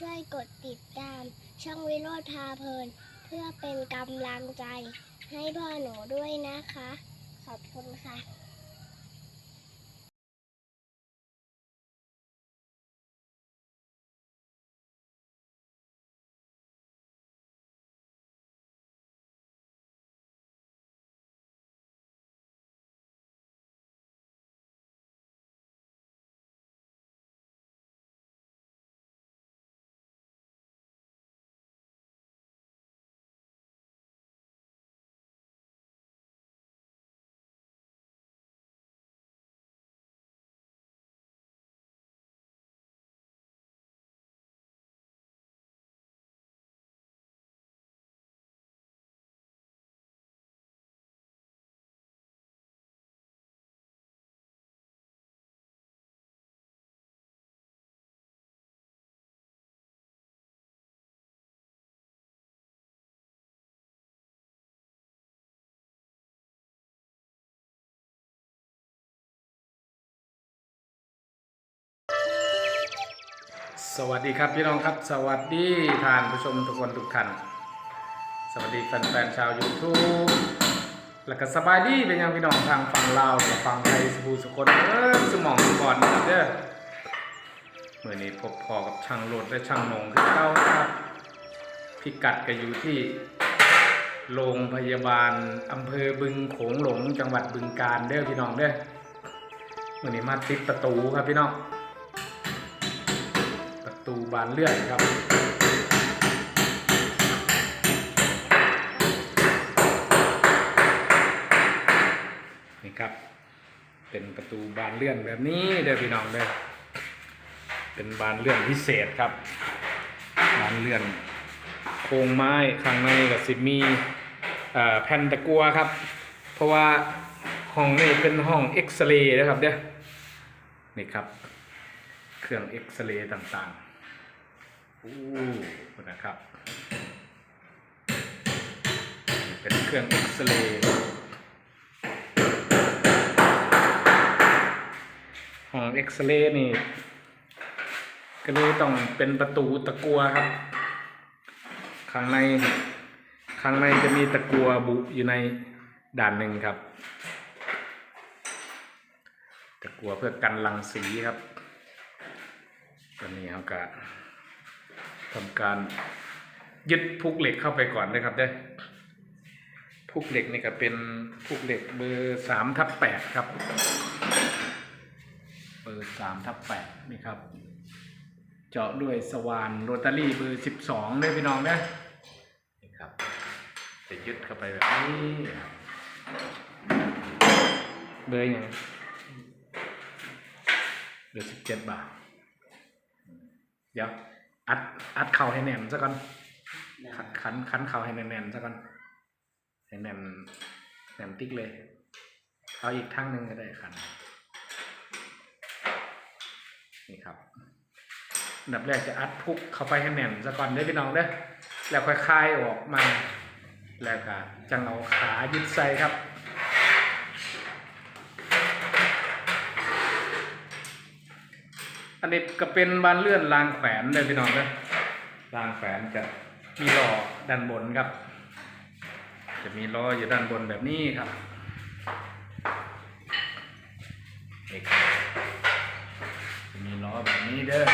ช่วยกดติดตาม ช่องวิโรธพาเพลิน เพื่อเป็นกำลังใจให้พ่อหนูด้วยนะคะ ขอบคุณค่ะ สวัสดีครับพี่น้องครับ สวัสดีท่านผู้ชมทุกคนทุกท่านสวัสดีแฟนๆชาว YouTube แล้วก็สบายดีเป็นยังพี่น้องทางฝั่งลาวกับฝั่งไทยสบูสกลเออสมองก่อนนะครับเด้อเมื่อนี้พบพอกับช่างโหลดและช่างหนงที่เข้าครับพิกัดก็อยู่ที่โรงพยาบาลอำเภอบึงโขงหลงจังหวัดบึงกาฬเด้อพี่น้องเด้อเมื่อนี้มาติดประตูครับพี่น้อง ตูบานเลื่อนครับนี่ครับ เป็นประตูบานเลื่อนแบบนี้เด้อพี่น้องเด้อเป็นบานเลื่อนพิเศษครับ บานเลื่อนโครงไม้ข้างในกับสิมมี่แผ่นตะกัวครับ เพราะว่าห้องนี้เป็นห้องเอ็กซเรย์นะครับเด้อนี่ครับ เครื่องเอ็กซเรย์ต่างๆ อู้นะครับ เป็นเครื่องเอ็กซเรย์ห้องเอ็กซเรย์นี่ ก็เลยต้องเป็นประตูตะกัวครับ ข้างใน ข้างในจะมีตะกัวบุอยู่ในด่านหนึ่งครับ ตะกัวเพื่อกันรังสีครับตอนนี้เขาก็ ทำการยึดพุกเหล็กเข้าไปก่อนนะครับเด้พุกเหล็กนี่ก็เป็นพุกเหล็กเบอร์สามทับแปดครับ เบอร์สามทับแปดนี่ครับ เจาะด้วยสว่านโรตารี่เบอร์สิบสองด้วยพี่น้องเด้อนี่ครับจะยึดเข้าไปแบบนี้เบอร์ยังเบอร์สิบเจ็ดบาทเดี๋ยว อัดอัดเข่าให้แน่นซะก่อนขันขันขันเข่าให้แน่นๆซะก่อนให้แน่นแน่นติ๊กเลย เอาอีกทั้งหนึ่งก็ได้ขันนี่ครับอันดับแรกจะอัดพุกเข้าไปให้แน่นซะก่อนเด้อพี่น้องเด้อแล้วค่อยคลายออกมา แล้วก็จังเอาขายึดใส่ครับ อันนี้ก็เป็นบานเลื่อนรางแขวนเลยพี่น้องนะรางแขวนจะมีล้อด้านบนครับ จะมีล้ออยู่ด้านบนแบบนี้ครับจะมีล้อแบบนี้เด้อ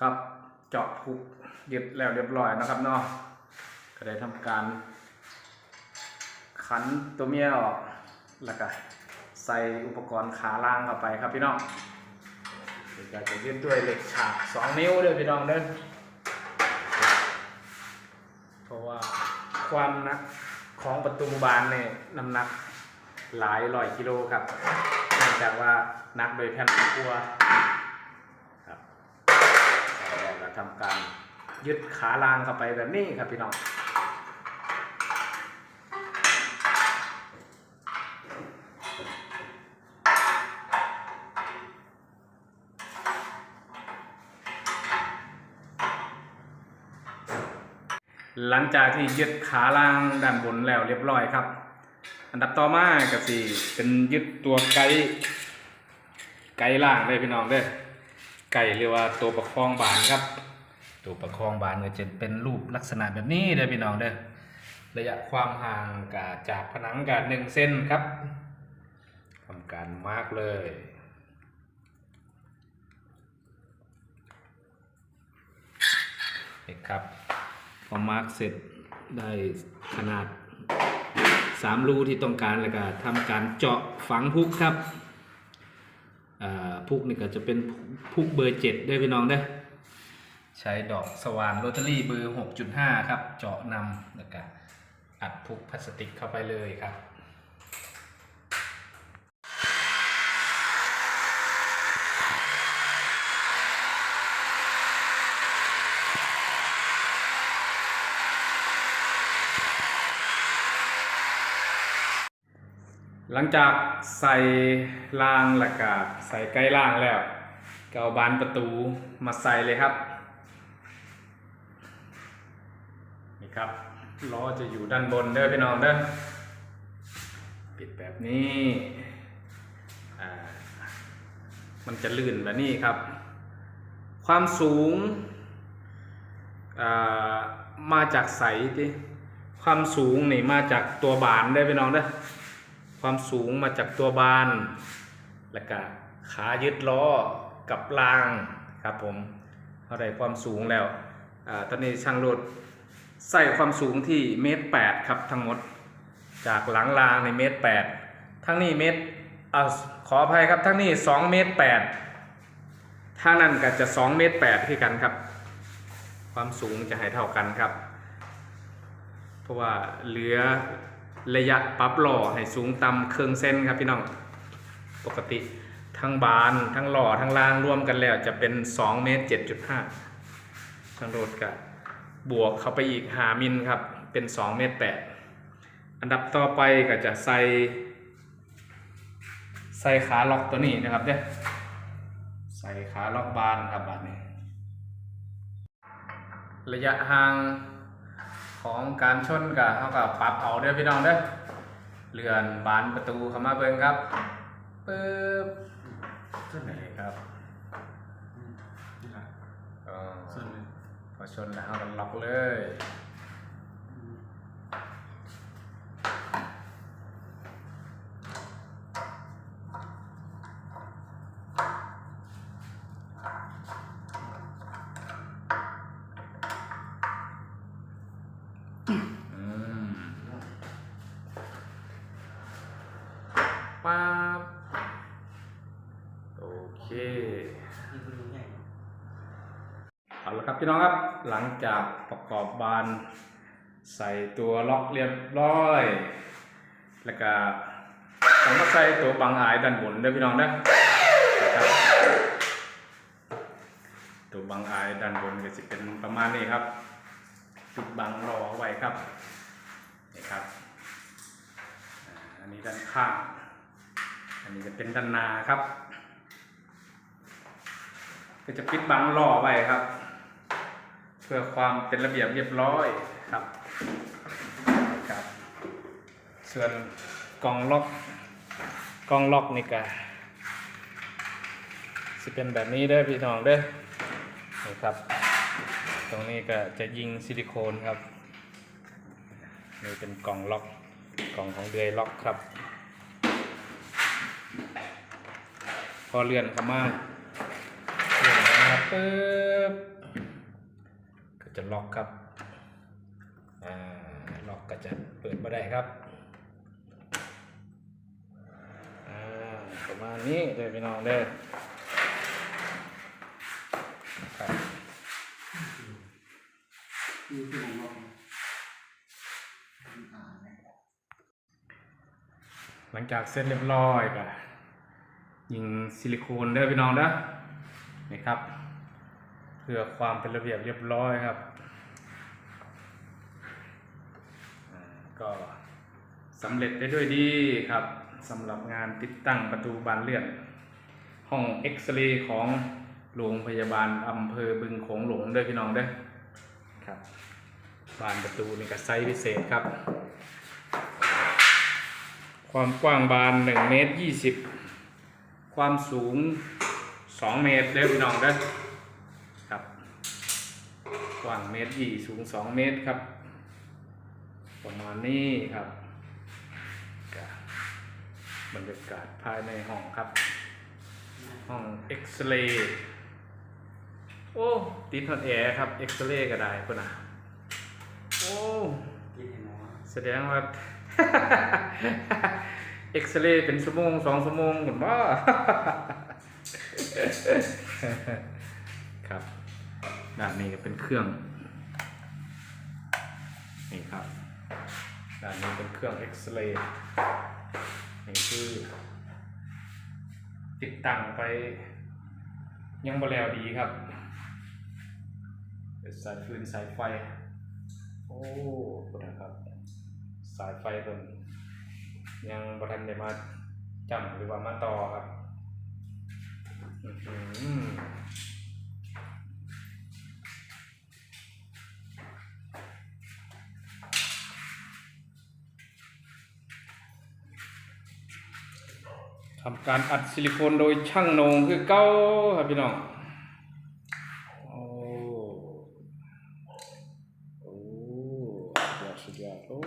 ครับเจาะพุกยึดแล้วเรียบร้อยนะครับเนาะก็ได้ทำการขันตัวเมียออก แล้วก็ใส่อุปกรณ์ขาล่างเข้าไปครับพี่น้องเดี๋ยวจะยึดด้วยเหล็กฉากสองนิ้วด้อพี่น้องเด้อเพราะว่าความหนักของประตูบานเนี่ยน้ำหนักหลายร้อยกิโลครับเนื่องจากว่านักโดยแผ่นตะกัวครับแล้วทำการยึดขาล่างเข้าไปแบบนี้ครับพี่น้อง หลังจากที่ยึดขาล่างด้านบนแล้วเรียบร้อยครับ อันดับต่อมาก็สิเป็นยึดตัวไกด์ไก่ล่างเลยพี่น้องเด้อไก่เรียกว่าตัวประคองบานครับ ตัวประคองบานก็จะเป็นรูปลักษณะแบบนี้เด้อพี่น้องเด้อระยะความห่างกับจากผนังกับหนึ่งเส้นครับทำการมาร์กเลยนี่ครับ อมาร์กเสร็จได้ขนาดสามรูที่ต้องการแล้วก็ทำการเจาะฝังพุกครับพุกนี่ก็จะเป็นพุกเบอร์เจ็ดด้พี่น้องได้ใช้ดอกสว่านโรตารี่เบอร์ 6.5 ครับ เจาะนำแล้วก็อัดพุกพลาสติกเข้าไปเลยครับ หลังจากใส่รางหลักกาใส่ใกล้ล่างแล้วก็เอาบานประตูมาใส่เลยครับ นี่ครับล้อจะอยู่ด้านบนเด้อพี่น้องเด้อปิดแบบนี้มันจะลื่นแบบนี้ครับ ความสูงมาจากใสที่ความสูงนี่มาจากตัวบานได้พี่น้องเด้อ ความสูงมาจากตัวบาน แล้วก็ขายึดล้อกับรางครับผมเท่าไรความสูงแล้วอตอนนี้ช่างรถใส่ความสูงที่เมตรแปดครับทั้งหมด จากหลังรางในเมตรแปดทั้งนี้เมตรอ่าขออภัยครับทั้งนี้สองเมตรแปดทางนั้นก็จะสองเมตรแปดที่กันครับ ความสูงจะให้เท่ากันครับ เพราะว่าเหลือ ระยะปรับหล่อให้สูงต่ำเครื่องเส้นครับพี่น้อง ปกติทั้งบานทั้งหล่อทั้งล่างรวมกันแล้วจะเป็น2เมตร7.5ทั้งรถกับบวกเข้าไปอีก5มิลครับ เป็น2เมตร8อันดับต่อไปก็จะใส่ ใส่ขาล็อกตัวนี้นะครับเนี่ยใส่ขาล็อกบานครับบานนี้ ระยะห่าง ของการชนกับเขากับปรับเอาเด้อพี่น้องเด้อเลื่อนบานประตูเข้ามาเบิ่งครับปึ๊บชนไหนครับอ๋อพอชนแล้วเขาก็ล็อกเลยอืมป๊าบโอเค เอาละครับ พี่น้องครับหลังจากประกอบบาน ใส่ตัวล็อกเรียบร้อย แล้วก็ต้องมาใส่ตัวบังอายด้านบนด้วยพี่น้องนะนะครับตัวบังอายด้านบนก็จะเป็นประมาณนี้ครับปิดบังรอเอาไว้ครับนี่ครับอันนี้ด้านข้างอันนี้จะเป็นด้านหน้าครับ ก็จะปิดบังล่อไว้ครับ พื่อความเป็นระเบียบเรียบร้อยครับครับส่วนกล่องล็อกกล่องล็อกนี่ก็จะเป็นแบบนี้เด้พี่น้องเด้อนี่ครับ ตรงนี้ก็จะยิงซิลิโคนครับนี่เป็นกล่องล็อกกล่องของเดือยล็อกครับ พอเลื่อนเข้ามาเลื่อนเข้ามาปึ๊บ จะล็อกครับอ่าล็อกก็จะเปิดมาได้ครับอ่าประมาณนี้เด้พี่น้องเด้อครับหลังจากเสร็จเรียบร้อยก็ยิงซิลิโคนเด้อพี่น้องเด้อนี่ครับ เพื่อความเป็นระเบียบเรียบร้อยครับอ่าก็สำเร็จได้ด้วยดีครับสำหรับงานติดตั้งประตูบานเลื่อนห้องเอ็กซเรย์ของโรงพยาบาลอำเภอบึงโขงหลงเด้อพี่น้องเด้อครับบานประตูนี่ก็ไซส์พิเศษครับ ความกว้างบาน1เมตร20 ความสูง 2 เมตรเด้อพี่น้องเด้อครับ กว้างเมตรยี่สูง2เมตรครับ ประมาณนี้ครับ บรรยากาศภายในห้องครับ ห้องเอ็กซเรย์โอ้ติดทอนแอร์ครับเอ็กซเรย์ก็ได้พุ่นนะโอ้กินให้หมอแสดงว่าเอ็กซเรย์เป็นชั่วโมงสองชั่วโมงเหมือนว่าครับ ด้านนี้ก็เป็นเครื่อง นี่ครับ ด้านนี้เป็นเครื่องเอ็กซเรย์นี่คือติดตั้งไปยังบ่แล้วดีครับสายฟืนสายไฟ โอ้คุณนะครับ สายไฟเป็นยังบ่ทันได้มาจำหรือว่ามาต่อครับ อื้อ การอัดซิลิโคนโดยช่างนงคือเก้าครับพี่น้องโอ้โอ้ยอดสุดยอดโอ้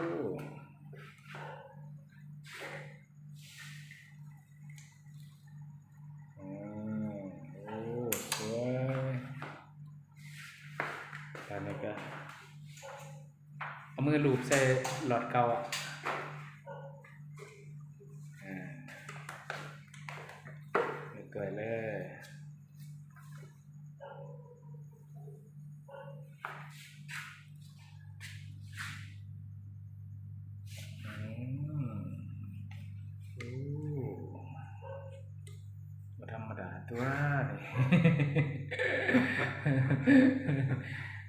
อืมโอ้สวยตอนนี้ก็เอามือลูบใส่หลอดเก่าอะ เกิดเลยอืมโอ้บ่ธรรมดาตัวนี่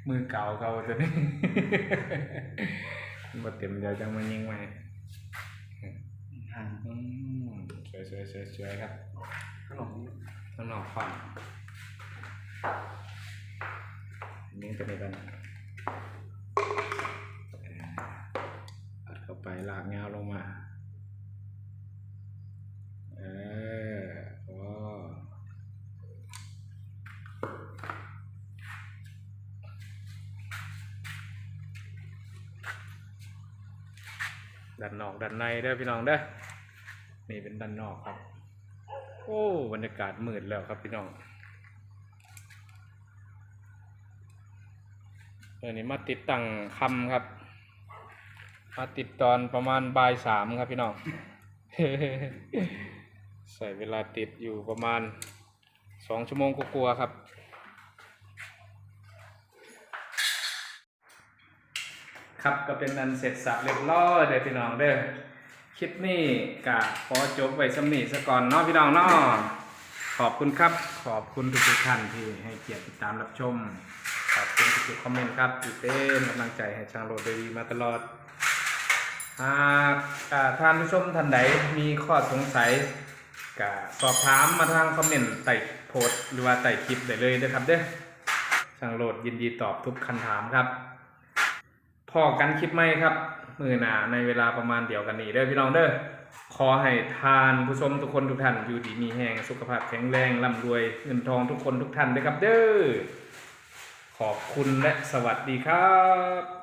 มือเก่าเก่าตัวนี้บ่เต็มเดียวจังมันยิงไว้ห่างอืมสวยสวยสวยสวยครับ ขนมข้างนอกฟังยิงตัวนี้กันอัดเข้าไปลากเงาลงมาเออพอด้านนอกด้านในเด้อพี่น้องเด้อนี่เป็นด้านนอกครับ โอ้บรรยากาศมืดแล้วครับพี่น้องเดี๋ยวนี้มาติดตั้งคำครับ มาติดตอนประมาณบ่ายสามครับพี่น้อง ใส่เวลาติดอยู่ประมาณสองชั่วโมงกลัวครับ ครับก็เป็นอันเสร็จสับเรียบร้อยเด้อพี่น้องเด้อ คลิปนี้กะขอจบไว้สำนีซะก่อนเนาะพี่น้องเนาะขอบคุณครับ ขอบคุณทุกๆท่านที่ให้เกียรติติดตามรับชม ขอบคุณทุกๆคอมเมนต์ครับที่เป็นกำลังใจให้ช่างโรดโดยดีมาตลอดหากอ่าท่านผู้ชมท่านใดมีข้อสงสัยก็สอบถามมาทางคอมเมนต์ใต้โพสต์หรือว่าใต้คลิปได้เลยนะครับเด้อช่างโรดยินดีตอบทุกคำถามครับพอกันคลิปไหมครับ มือหนาในเวลาประมาณเดียวกันนี้เด้อพี่น้องเด้อขอให้ทานผู้ชมทุกคนทุกท่านอยู่ดีมีแหงสุขภาพแข็งแรงร่ำรวยเงินทองทุกคนทุกท่านเด้อครับเด้อขอบคุณและสวัสดีครับ